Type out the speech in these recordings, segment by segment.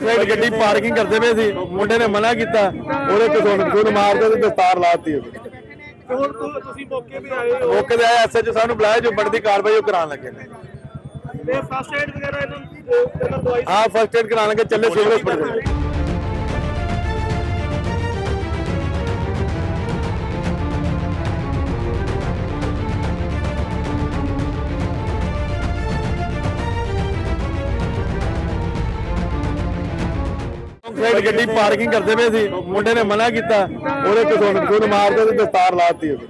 Side ਗੱਡੀ parking ਕਰਦੇ ਪਏ ਸੀ। ਮੁੰਡੇ ਨੇ ਮਨਾ ਕੀਤਾ। ਉਹਦੇ ਕਸੂਨ ਕਸੂਨ ਮਾਰਦੇ ਤੇ ਦਸਤਾਰ ਲਾਤੀ ਉਹਦੀ। ਹੁਣ ਤੁ- ਤੁਸੀਂ ਮੌਕੇ ਤੇ ਆਏ ਹੋ। ਮੌਕੇ ਤੇ ਆਇਆ ਐਸਐਚ ਸਾਨੂੰ ਬੁਲਾਇਆ ਜੋ ਬਣਦੀ ਕਾਰਵਾਈ ਉਹ ਕਰਾਉਣ ਲੱਗੇ ਨੇ। ਤੇ ਫਸਟ ਏਡ ਵਗੈਰਾ ਇਹਨਾਂ ਨੂੰ ਦੇ- ਇਹਨਾਂ ਦਵਾਈ ਹਾਂ ਫਸਟ ਏਡ ਕਰਾਉਣ ਲੱਗੇ ਚੱਲੇ ਸਿਵਲ ਹਸਪੀਟਲ ਸਾਈਡ ਗੱਡੀ ਪਾਰਕਿੰਗ ਕਰਦੇ ਪਏ ਸੀ। ਮੁੰਡੇ ਨੇ ਮਨਾ ਕੀਤਾ। ਉਹਦੇ ਕਸੂਨ ਕਸੂਨ ਮਾਰਦੇ ਤੇ ਦਸਤਾਰ ਲਾਤੀ ਉਹਦੀ।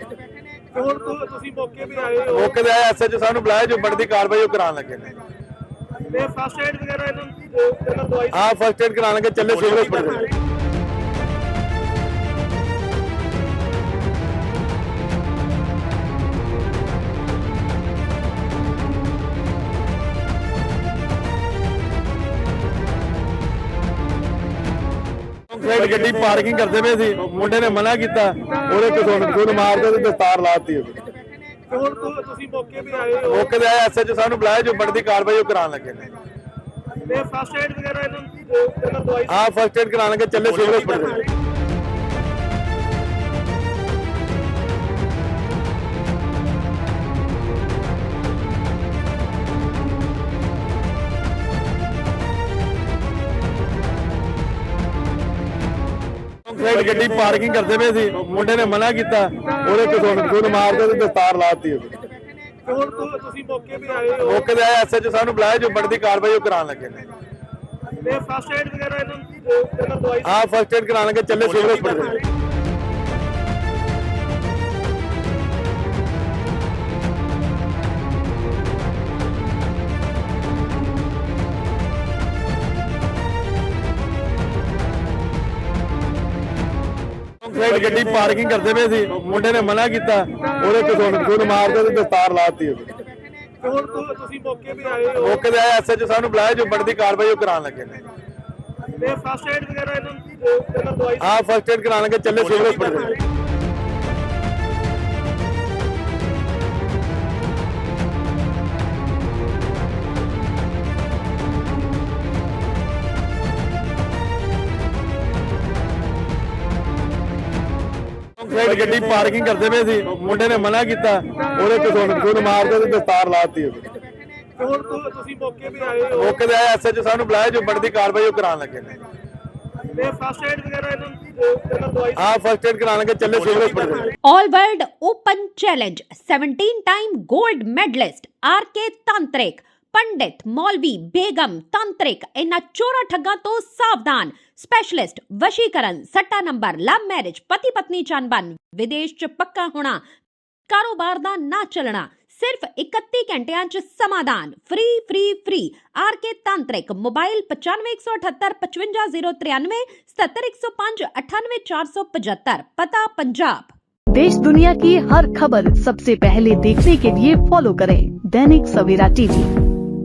ਹੁਣ ਤੁਸੀਂ ਮੌਕੇ ਤੇ ਆਏ ਹੋ? ਮੌਕੇ ਤੇ ਆਇਆ ਐਸਐਚ ਸਾਨੂੰ ਬੁਲਾਇਆ ਜੋ ਬਣਦੀ ਕਾਰਵਾਈ ਉਹ ਕਰਾਉਣ ਲੱਗੇ ਨੇ। ਤੇ ਫਸਟ ਏਡ ਵਗੈਰਾ ਇਹਨਾਂ ਨੂੰ ਦਵਾਈ ਹਾਂ ਫਸਟ ਏਡ ਕਰਾਉਣ ਲੱਗੇ ਚੱਲੇ ਸਿਵਲ ਹਸਪੀਟਲ ਸਾਈਡ ਗੱਡੀ ਪਾਰਕਿੰਗ ਕਰਦੇ ਪਏ ਸੀ। ਮੁੰਡੇ ਨੇ ਮਨਾ ਕੀਤਾ। ਉਹਦੇ ਕਸੂਨ ਕਸੂਨ ਮਾਰਦੇ ਤੇ ਦਸਤਾਰ ਲਾਤੀ ਤੁ- ਤੁਸੀਂ ਮੌਕੇ ਤੇ ਆਏ ਹੋ। ਮੌਕੇ ਤੇ ਆਇਆ ਐਸਐਚ ਸਾਨੂੰ ਬੁਲਾਇਆ ਜੋ ਬਣਦੀ ਕਾਰਵਾਈ ਉਹ ਕਰਾਉਣ ਲੱਗੇ। ਨੇ ਤੇ ਫਸਟ ਏਡ ਵਗੈਰਾ ਇਹਨਾਂ ਨੂੰ ਦਵਾਈ ਹਾਂ ਫਸਟ ਏਡ ਕਰਾਉਣ ਲੱਗੇ ਚੱਲੇ ਸਿਵਲ ਹਸਪੀਟਲ ਸਾਈਡ ਗੱਡੀ ਪਾਰਕਿੰਗ ਕਰਦੇ ਪਏ ਸੀ। ਮੁੰਡੇ ਨੇ ਮਨਾ ਕੀਤਾ। ਉਹਦੇ ਕਸੂਨ ਕਸੂਨ ਮਾਰਦੇ ਤੇ ਦਸਤਾਰ ਲਾਤੀ ਉਹਦੀ। ਤੁ- ਤੁਸੀਂ ਮੌਕੇ ਤੇ ਆਏ ਹੋ। ਮੌਕੇ ਤੇ ਆਇਆ ਐਸਐਚ ਸਾਨੂੰ ਬੁਲਾਇਆ ਜੋ ਬਣਦੀ ਕਾਰਵਾਈ ਉਹ ਕਰਾਉਣ ਲੱਗੇ ਨੇ। ਤੇ ਫਸਟ ਏਡ ਵਗੈਰਾ ਇਹਨਾਂ ਨੂੰ ਦਵਾਈ ਹਾਂ ਫਸਟ ਏਡ ਕਰਾਉਣ ਲੱਗੇ ਚੱਲੇ ਸਿਵਲ ਹਸਪੀਟਲ ਸਾਈਡ ਗੱਡੀ ਪਾਰਕਿੰਗ ਕਰਦੇ ਪਏ ਸੀ। ਮੁੰਡੇ ਨੇ ਮਨਾ ਕੀਤਾ। ਉਹਦੇ ਕਸੂਨ ਕਸੂਨ ਮਾਰਦੇ ਤੇ ਦਸਤਾਰ ਲਾਤੀ ਉਹਦੀ। ਹੁਣ ਤੁਸੀਂ ਮੌਕੇ ਤੇ ਆਏ ਹੋ। ਮੌਕੇ ਤੇ ਆਇਆ ਐਸਐਚ ਸਾਨੂੰ ਬੁਲਾਇਆ ਜੋ ਬਣਦੀ ਕਾਰਵਾਈ ਉਹ ਕਰਾਉਣ ਲੱਗੇ ਨੇ। ਤੇ ਫਸਟ ਏਡ ਵਗੈਰਾ ਇਹਨਾਂ ਨੂੰ ਦਵਾਈ ਹਾਂ ਫਸਟ ਏਡ ਕਰਾਉਣ ਲੱਗੇ ਚੱਲੇ ਸਿਵਲ ਹਸਪੀਟਲ ਸਾਈਡ ਗੱਡੀ ਪਾਰਕਿੰਗ ਕਰਦੇ ਪਏ ਸੀ। ਮੁੰਡੇ ਨੇ ਮਨਾ ਕੀਤਾ। ਉਹਦੇ ਕਸੂਨ ਕਸੂਨ ਮਾਰਦੇ ਤੇ ਦਸਤਾਰ ਲਾਤੀ ਹੁਣ ਤੁ- ਤੁਸੀਂ ਮੌਕੇ ਤੇ ਆਏ ਹੋ। ਮੌਕੇ ਤੇ ਆਇਆ ਐਸਐਚ ਸਾਨੂੰ ਬੁਲਾਇਆ ਜੋ ਬਣਦੀ ਕਾਰਵਾਈ ਉਹ ਕਰਾਉਣ ਲੱਗੇ ਨੇ। ਤੇ ਫਸਟ ਏਡ ਵਗੈਰਾ ਇਹਨਾਂ ਨੂੰ ਦੇ- ਇਹਨਾਂ ਦਵਾਈ ਹਾਂ ਫਸਟ ਏਡ ਕਰਾਉਣ ਲੱਗੇ ਚੱਲੇ civil hospital All World Open Challenge 17 time gold medalist RK Tantrik pandit maulvi begum ਤੰਤਰਿਕ ਇਹਨਾਂ ਚੋਰਾ ਠੱਗਾਂ ਤੋਂ ਸਾਵਧਾਨ ਸਪੈਸ਼ਲਿਸਟ ਵਸ਼ੀਕਰਨ ਸੱਟਾ ਨੰਬਰ ਲਵ ਮੈਰਿਜ ਪਤੀ ਪਤਨੀ ਚੰਬਨ ਵਿਦੇਸ਼ ਚ ਪੱਕਾ ਹੋਣਾ ਕਾਰੋਬਾਰ ਦਾ ਨਾ ਚੱਲਣਾ ਸਿਰਫ 31 ਘੰਟਿਆਂ ਚ ਸਮਾਧਾਨ free free free RK ਤਾਂਤਰਿਕ mobile 9518 55093 77105 98475 ਪਤਾ ਪੰਜਾਬ देश दुनिया की हर खबर सबसे पहले देखने के लिए फॉलो करें दैनिक सवेरा टीवी